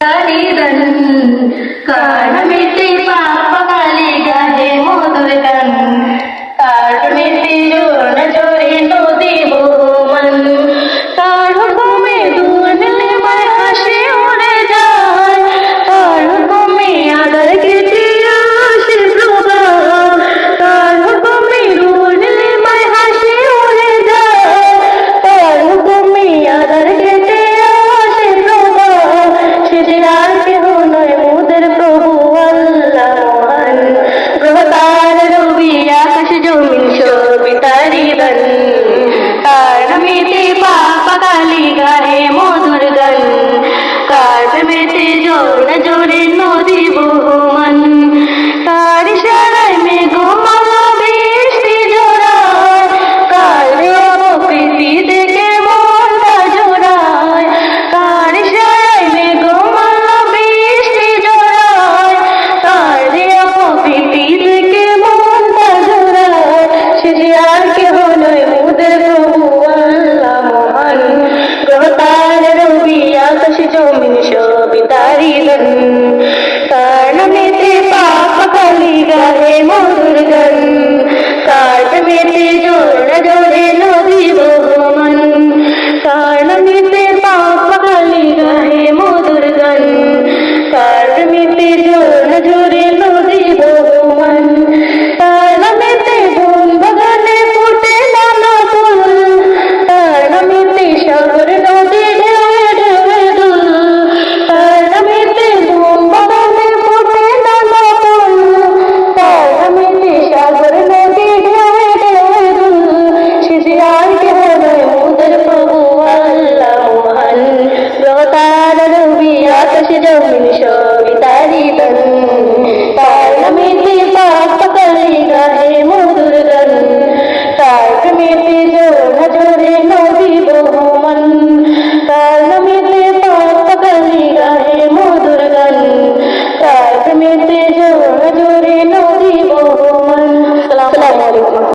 കാണിതൻ കാണമിട്ടേ പാ পাপ আসে জন্মিনী সবিতা